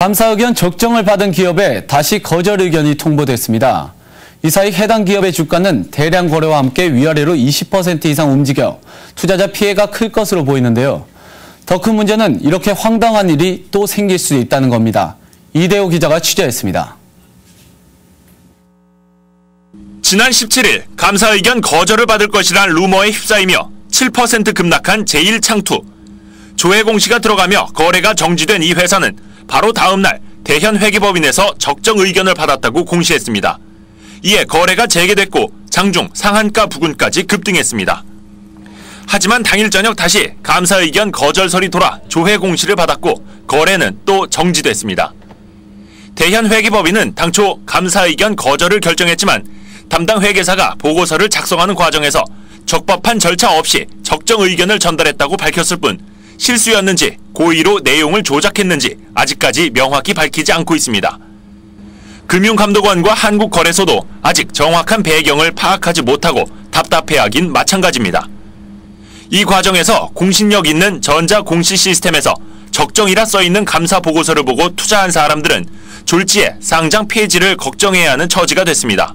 감사 의견 적정을 받은 기업에 다시 거절 의견이 통보됐습니다. 이 사이 해당 기업의 주가는 대량 거래와 함께 위아래로 20% 이상 움직여 투자자 피해가 클 것으로 보이는데요. 더 큰 문제는 이렇게 황당한 일이 또 생길 수 있다는 겁니다. 이대호 기자가 취재했습니다. 지난 17일 감사 의견 거절을 받을 것이란 루머에 휩싸이며 7% 급락한 제1창투. 조회 공시가 들어가며 거래가 정지된 이 회사는 바로 다음 날 대현 회계법인에서 적정 의견을 받았다고 공시했습니다. 이에 거래가 재개됐고 장중 상한가 부근까지 급등했습니다. 하지만 당일 저녁 다시 감사 의견 거절설이 돌아 조회 공시를 받았고 거래는 또 정지됐습니다. 대현 회계법인은 당초 감사 의견 거절을 결정했지만 담당 회계사가 보고서를 작성하는 과정에서 적법한 절차 없이 적정 의견을 전달했다고 밝혔을 뿐 실수였는지 고의로 내용을 조작했는지 아직까지 명확히 밝히지 않고 있습니다. 금융감독원과 한국거래소도 아직 정확한 배경을 파악하지 못하고 답답해하긴 마찬가지입니다. 이 과정에서 공신력 있는 전자공시 시스템에서 적정이라 써있는 감사 보고서를 보고 투자한 사람들은 졸지에 상장 폐지를 걱정해야 하는 처지가 됐습니다.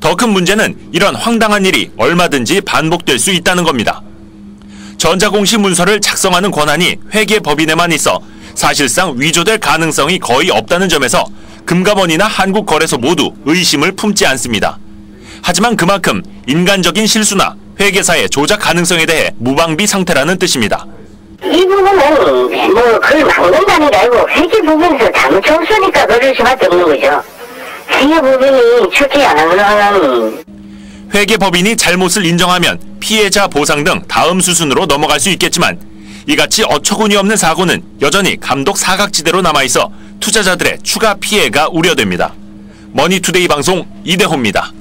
더 큰 문제는 이런 황당한 일이 얼마든지 반복될 수 있다는 겁니다. 전자공시 문서를 작성하는 권한이 회계법인에만 있어 사실상 위조될 가능성이 거의 없다는 점에서 금감원이나 한국거래소 모두 의심을 품지 않습니다. 하지만 그만큼 인간적인 실수나 회계사의 조작 가능성에 대해 무방비 상태라는 뜻입니다. 이 부분은 뭐 그걸 막는다는 게 아니고 회계 부분에서 잘못 쳤으니까 그럴 수밖에 없는 거죠. 회계 부분이 출제 안 하면 회계법인이 잘못을 인정하면 피해자 보상 등 다음 수순으로 넘어갈 수 있겠지만 이같이 어처구니 없는 사고는 여전히 감독 사각지대로 남아있어 투자자들의 추가 피해가 우려됩니다. 머니투데이 방송 이대호입니다.